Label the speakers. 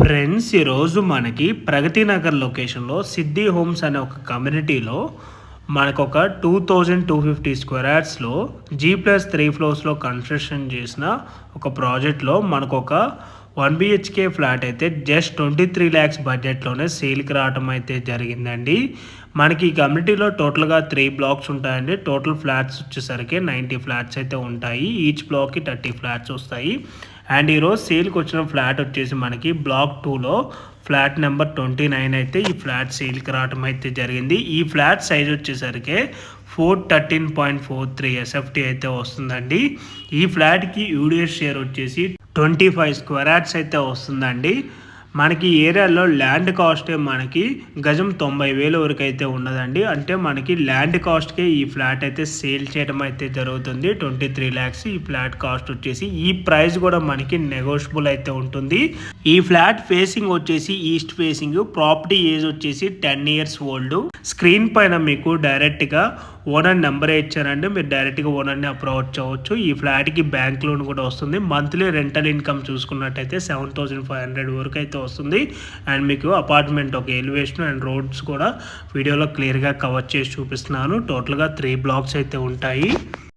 Speaker 1: Friends ఈరోజు మనకి ప్రగతి నగర్ లొకేషన్లో సిద్ధి హోమ్స్ అనే ఒక కమ్యూనిటీలో మనకు ఒక two thousand two fifty square యార్డ్స్లో G plus three ఫ్లోర్స్లో కన్స్ట్రక్షన్ చేసిన ఒక ప్రాజెక్ట్లో మనకు ఒక వన్ బిహెచ్కే ఫ్లాట్ అయితే జస్ట్ ట్వంటీ త్రీ ల్యాక్స్ బడ్జెట్లోనే సేల్కి రావటం అయితే జరిగిందండి. మనకి ఈ కమ్యూనిటీలో టోటల్గా త్రీ బ్లాక్స్ ఉంటాయండి. టోటల్ ఫ్లాట్స్ వచ్చేసరికి నైంటీ ఫ్లాట్స్ అయితే ఉంటాయి. ఈచ్ బ్లాక్కి థర్టీ ఫ్లాట్స్ వస్తాయి. అండ్ ఈరోజు సేల్కి వచ్చిన ఫ్లాట్ వచ్చేసి మనకి బ్లాక్ టూలో ఫ్లాట్ నెంబర్ ట్వంటీ నైన్ అయితే ఈ ఫ్లాట్ సేల్కి రావడం అయితే జరిగింది. ఈ ఫ్లాట్ సైజ్ వచ్చేసరికి four thirteen point four three SFT అయితే వస్తుందండి. ఈ ఫ్లాట్కి యూడిఎస్ షేర్ వచ్చేసి ట్వంటీ ఫైవ్ స్క్వేర్ యాడ్స్ అయితే వస్తుందండి. మనకి ఏరియాలో ల్యాండ్ కాస్ట్ మనకి గజం తొంభై వేల వరకు అయితే ఉన్నదండి. అంటే మనకి ల్యాండ్ కాస్ట్కే ఈ ఫ్లాట్ అయితే సేల్ చేయడం అయితే జరుగుతుంది. ట్వంటీ త్రీ ల్యాక్స్ ఈ ఫ్లాట్ కాస్ట్ వచ్చేసి ఈ ప్రైస్ కూడా మనకి నెగోషియబుల్ అయితే ఉంటుంది. ఈ ఫ్లాట్ ఫేసింగ్ వచ్చేసి ఈస్ట్ ఫేసింగ్ ప్రాపర్టీ ఏజ్ వచ్చేసి టెన్ ఇయర్స్ ఓల్డ్. స్క్రీన్ పైన మీకు డైరెక్ట్గా ఓనర్ నెంబర్ ఇచ్చారండి. మీరు డైరెక్ట్గా ఓనర్ని అప్రోచ్ అవ్వచ్చు. ఈ ఫ్లాట్కి బ్యాంక్ లోన్ కూడా వస్తుంది. మంత్లీ రెంటల్ ఇన్కమ్ చూసుకున్నట్టయితే సెవెన్ థౌసండ్ ఫైవ్ హండ్రెడ్ వరకు అయితే వస్తుంది. అండ్ మీకు అపార్ట్మెంట్ ఒక ఎలివేషన్ అండ్ రోడ్స్ కూడా వీడియోలో క్లియర్గా కవర్ చేసి చూపిస్తున్నాను. టోటల్గా త్రీ బ్లాక్స్ అయితే ఉంటాయి.